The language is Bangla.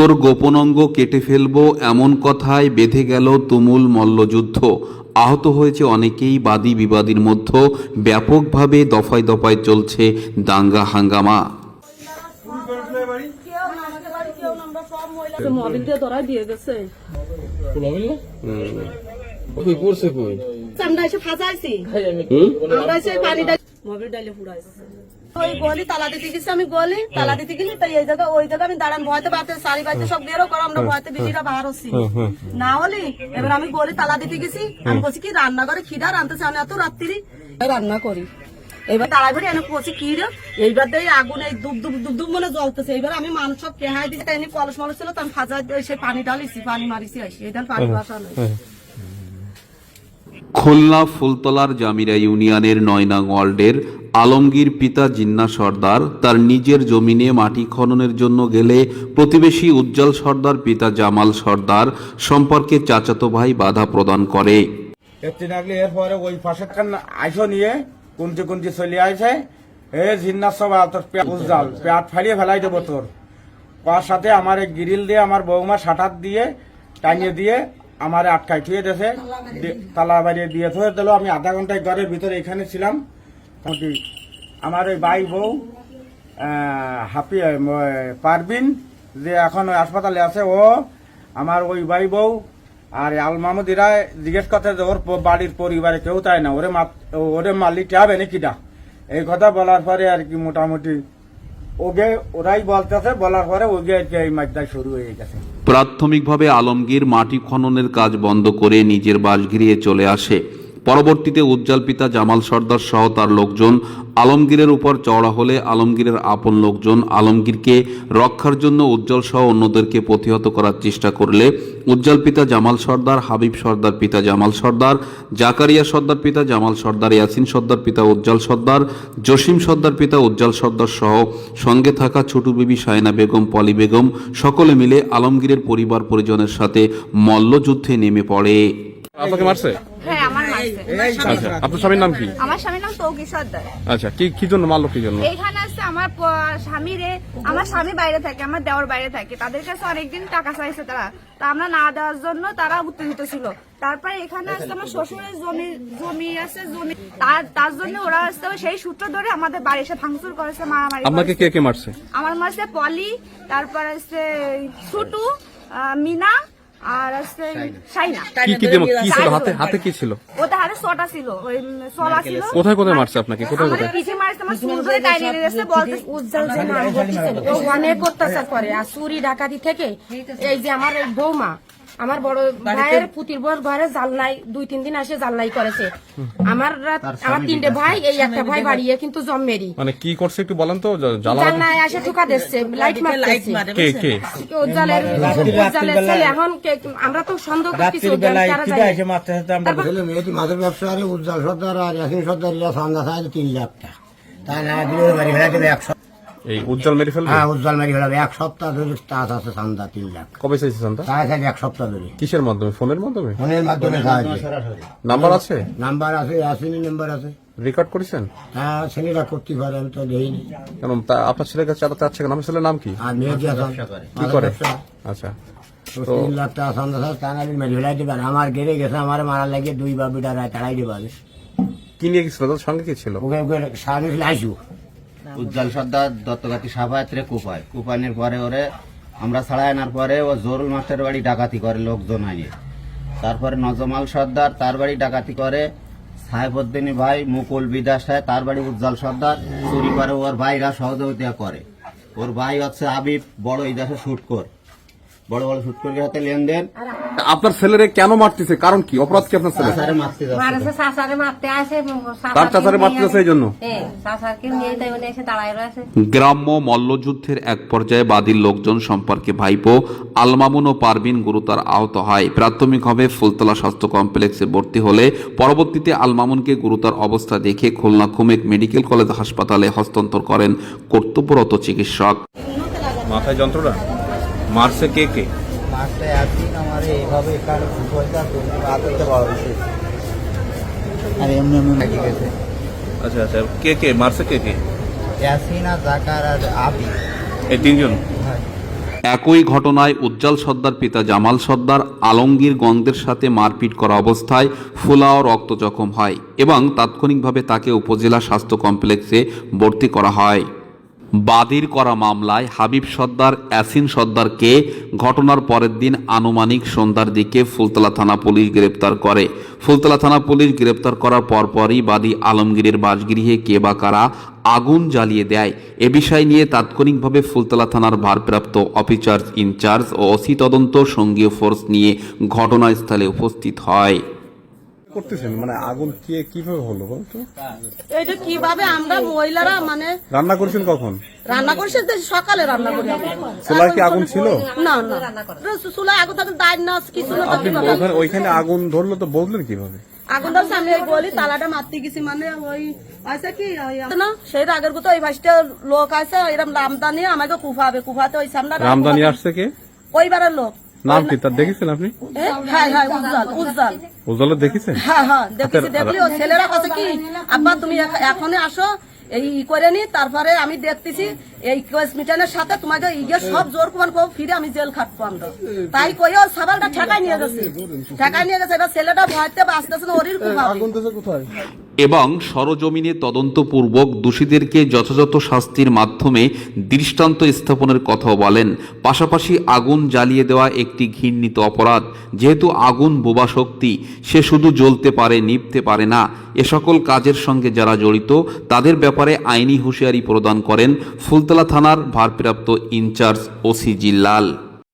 তোর গোপনাঙ্গ কেটে ফেলব এমন কথায় বেঁধে গেল তুমুল মল্লযুদ্ধ। আহত হয়েছে অনেকেই বাদী বিবাদীর মধ্যে ব্যাপকভাবে দফায় দফায় চলছে দাঙ্গা হাঙ্গামা। দিয়ে গেছে। কই পড়ছে কই? আমরা এসে ফাঁসাইছি। আমরা এসে পানি ডাল মোবাইল ডালে ওই গলি তালা দিতে গেছি আমি গলি তালা দিতে গেছি তাই এই জায়গা ওই জায়গা আমি দাঁড়ান ভয়তে বাতে সারি বাইতে সব বেরো করো আমরা ভয়তে বিজিরা বার হচ্ছি। না হলে এবার আমি গলি তালা দিতে গেছি আমি বলছি কি রান্না করে খিদা রান্তেছে আমি এত রাত্রি রান্না করি। এবার এনে বলছি কি রে? এইবার দিয়ে আগুন এই দুব দুব দুব দুব মনে জ্বলতেছে। এইবার আমি মানুষ সব কেহাই দিচ্ছি তাই এনে কলস মলস ছিল তো আমি সে পানি ঢালিছি পানি মারিছি আসি এটা পানি বাসানো খুলনা ফুলতলার জামিরা ইউনিয়নের নয়নাং ওয়ার্ল্ডের আলমগীর পিতা জিন্না সর্দার তার নিজের জমিনে মাটি খননের জন্য গেলে প্রতিবেশী উজ্জ্বল সর্দার পিতা জামাল সর্দার সম্পর্কে চাচাতো ভাই বাধা প্রদান করে। এরপরে ওই পাশের আইসো নিয়ে কুঞ্চি কুঞ্চি চলে আইছে। এ জিন্নার সব, তোর পেট ফালিয়ে ফেলাই দেবো তোর। তার সাথে আমার গ্রিল দিয়ে আমার বৌমা সাটার দিয়ে টাঙিয়ে দিয়ে আমার আটকায় থুয়ে দিয়েছে। তালা বাড়িয়ে দিয়ে থুয়ে দিল। আমি আধা ঘন্টায় ঘরের ভিতরে এখানে ছিলাম। আমার ওই ভাই বউ হাফি পারবিন যে এখন ওই হাসপাতালে আছে ও আমার ওই ভাই বউ আর আল মাহমুদিরা জিজ্ঞেস করতে যে ওর বাড়ির পরিবারে কেউ তাই না? ওরে ওরে মালিক হবে নাকিটা এই কথা বলার পরে আর কি মোটামুটি ওকে ওরাই বলতেছে বলার পরে ওকে আর কি এই মাছটা শুরু হয়ে গেছে। প্রাথমিকভাবে আলমগীর মাটি খননের কাজ বন্ধ করে নিজের বাস ঘিরিয়ে চলে আসে। পরবর্তীতে উজ্জ্বল পিতা জামাল সর্দার সহ তার লোকজন আলমগীরের উপর চওড়া হলে আলমগীরের আপন লোকজন আলমগীরকে রক্ষার জন্য উজ্জ্বল সহ অন্যদেরকে প্রতিহত করার চেষ্টা করলে উজ্জ্বল পিতা জামাল সর্দার হাবিব সর্দার পিতা জামাল সর্দার জাকারিয়া সর্দার পিতা জামাল সর্দার ইয়াসিন সর্দার পিতা উজ্জ্বল সর্দার জসিম সর্দার পিতা উজ্জ্বল সর্দার সহ সঙ্গে থাকা ছোটু বিবি সায়না বেগম পলি বেগম সকলে মিলে আলমগীরের পরিবার পরিজনের সাথে মল্লযুদ্ধে নেমে পড়ে। আপনাকে মারছে? হ্যাঁ আচ্ছা আপনার স্বামীর নাম কি? আমার স্বামীর নাম তৌকি সর্দার আচ্ছা কি কি জন্য মারলো কি জন্য? এইখানে আসছে আমার প- আমার স্বামী বাইরে থাকে আমার দেওয়ার বাইরে থাকে। তাদের কাছে অনেকদিন টাকা চাইছে তারা। তা আমরা না দেওয়ার জন্য তারা উত্তেজিত ছিল। তারপরে এখানে আসছে আমার শ্বশুরের জমি জমি আছে জমি। তার তার জন্য ওরা আসছে সেই সূত্র ধরে আমাদের বাড়ি এসে ভাঙচুর করেছে মারামারি করেছে। কে কে মারছে? আমার মারছে পলি তারপর আসছে ছুটু মিনা আর আছে শাইনা কি কি কি ছিল? হাতে হাতে কি ছিল? ওটা হাতে ছটা ছিল ওই সলা ছিল। কোথায় কোথায় মারছে আপনাকে? কোথায় কোথায়? পিছে মারছে আমার ধরে টাইনে বলতে উজ্জ্বল যে নাম ও অনেক অত্যাচার করে আর চুরি ডাকাতি থেকে এই যে আমার বৌমা আমার বড় ভাইয়ের পুতির বর ঘরে জালনাই দুই তিন দিন আসে জালনাই করেছে। আমার আমার তিনটে ভাই এই একটা ভাই বাড়িয়ে কিন্তু জম্মেরি মানে কি করছে একটু বলেন তো জ- জ্বালা আসে ঠুকা দিচ্ছে লাইট মারতেছে। কে কে? উজ্জ্বলের উজ্জ্বলের ছেলে এখন কে- আমরা তো সন্দেহ করতেছি উজ্জ্বল কারা ছেলে মেয়েটি মাছের ব্যবসা আর উজ্জ্বল সর্দার আর ইয়াসিন সর্দার ইয়া তিন লাখ টাকা। তা না দিলে বাড়ি ফেলা দেবে এক সপ্তাহ এই উজ্জ্বল মেরে ফেলবে? হ্যাঁ উজ্জ্বল বাড়ি ফেলাবে। এক সপ্তাহ ধরে তাস আছে সন্ধ্যা তিন লাখ। কবে চাইছে সন্তা? তাই সাথে এক সপ্তাহ ধরে। কিসের মাধ্যমে? ফোনের মাধ্যমে? ফোনের মাধ্যমে নাম্বার আছে? নাম্বার আছে ইয়াসিনের নাম্বার আছে। রেকর্ড করেছেন? হ্যাঁ ছেলেরা করতে পারে আমি তো দেইনি। কেন তা- আপনার ছেলের কাছে চালাতে চাচ্ছে কেন? আমার ছেলের নাম কি? আছে? কি করে? আচ্ছা। তিন লাখ টাকা সন্ধ্যা সাহায্য তা না মেরে ফেলাই দেবে। আমার গেড়ে গেছে আমার মারা লাগে দুই বাবু ডারায় তাড়াই দেবে। কি নিয়ে গেছিল? তার সঙ্গে কি ছিল? ওকে ওকে আইসু। উজ্জ্বল সর্দার, দত্তগাতি সাফায়াত্রে কুপায়। কুপানের পরে ওরে আমরা ছাড়া আনার পরে ও জরুল মাস্টার বাড়ি ডাকাতি করে লোকজন আনিয়ে তারপরে নজমাল সর্দার, তার বাড়ি ডাকাতি করে সাহেবউদ্দিনী ভাই, মুকুল বিদাস সাহেব তার বাড়ি উজ্জ্বল সর্দার, চুরি করে ওর ভাইরা সহযোগিতা করে। ওর ভাই হচ্ছে আবিব, বড় ইদাসে শুট কর বড় বড় হাতে লেনদেন। আপনার ছেলেরে কেন মারতেছে? কারণ কি? অপরাধ কি আপনার ছেলে। মারছে মারতে আসে তার চাচারে এই জন্য? হ্যাঁ গ্রাম্য মল্লযুদ্ধের এক পর্যায়ে বাদীর লোকজন সম্পর্কে ভাইপো আলমামুন ও পারবিন গুরুতর আহত হয়। প্রাথমিকভাবে ফুলতলা স্বাস্থ্য কমপ্লেক্সে ভর্তি হলে পরবর্তীতে আলমামুনকে গুরুতর অবস্থা দেখে খুলনা খুমেক মেডিকেল কলেজ হাসপাতালে হস্তান্তর করেন কর্তব্যরত চিকিৎসক। মাথায় যন্ত্রণা? মারছে কে কে? মাছটা একদিন আমার এইভাবে এখানে পয়সা হাতে পাওয়া হয়েছে আর এমনি এমনি লেগে গেছে আচ্ছা আচ্ছা কে কে? মারছে কে কে? ইয়াসিনা জাকার আর আবি। এই তিনজন? একই ঘটনায় উজ্জ্বল সর্দার পিতা জামাল সর্দার আলমগীর গন্ধের সাথে মারপিট করা অবস্থায় ফুলাও রক্ত জখম হয় এবং তাৎক্ষণিকভাবে তাকে উপজেলা স্বাস্থ্য কমপ্লেক্সে ভর্তি করা হয়। বাদীর করা মামলায় হাবিব সর্দার অ্যাসিন সর্দারকে ঘটনার পরের দিন আনুমানিক সন্ধ্যার দিকে ফুলতলা থানা পুলিশ গ্রেপ্তার করে। ফুলতলা থানা পুলিশ গ্রেপ্তার করার পরপরই বাদী আলমগীরের বাসগৃহে কে বা কারা আগুন জ্বালিয়ে দেয়, এ বিষয় নিয়ে তাৎক্ষণিকভাবে ফুলতলা থানার ভারপ্রাপ্ত অফিসার ইনচার্জ ও অসি তদন্ত সঙ্গীয় ফোর্স নিয়ে ঘটনাস্থলে উপস্থিত হয়। করতেছেন? মানে আগুন কে কীভাবে হলো বলতো এইটা কীভাবে আমরা মহিলারা মানে রান্না করছেন কখন? রান্না করছি তো সকালে রান্না করি চুলায় কি আগুন ছিল? না না। চুলা আগুন থাকে দাঁড় না কিছু না আপনি ওইখানে আগুন ধরলো তো বললেন কীভাবে? আগুন ধরছে আমি ওই গলি তালাটা মারতে গেছি মানে ওই আছে কি না? সেই আগের ওই ভাইসটা লোক আছে এরকম রামদানি আমাকে কুফাবে কুফাতে ওই সামনে রামদানি আসছে কে? ওইবারের লোক। নাম কি তার দেখেছেন আপনি? হ্যাঁ হ্যাঁ উজ্জ্বল উজ্জ্বল। উজালা দেখেছেন? হ্যাঁ হ্যাঁ দেখেছি। দেখলি ও ছেলেরা কথা কি আব্বা তুমি এখন আসো এই করে নি তারপরে আমি দেখতেছি এই কেস মিটানের সাথে তোমাকে ইয়ে সব জোর কুমান কো ফিরে আমি জেল খাটবো আমরা। তাই কই ও সাবালটা ঠেকাই নিয়ে গেছে। ঠেকাই নিয়ে গেছে এবার ছেলেটা ভয়তে বাঁচতেছে না ওরির কুফাবে এবং সরজমিনে তদন্তপূর্বক দোষীদেরকে যথাযথ শাস্তির মাধ্যমে দৃষ্টান্ত স্থাপনের কথাও বলেন। পাশাপাশি আগুন জ্বালিয়ে দেওয়া একটি ঘৃণিত অপরাধ। যেহেতু আগুন বোবা শক্তি সে শুধু জ্বলতে পারে নিভতে পারে না। এ সকল কাজের সঙ্গে যারা জড়িত তাদের ব্যাপারে আইনি হুঁশিয়ারি প্রদান করেন ফুলতলা থানার ভারপ্রাপ্ত ইনচার্জ ওসিজি জিল্লাল।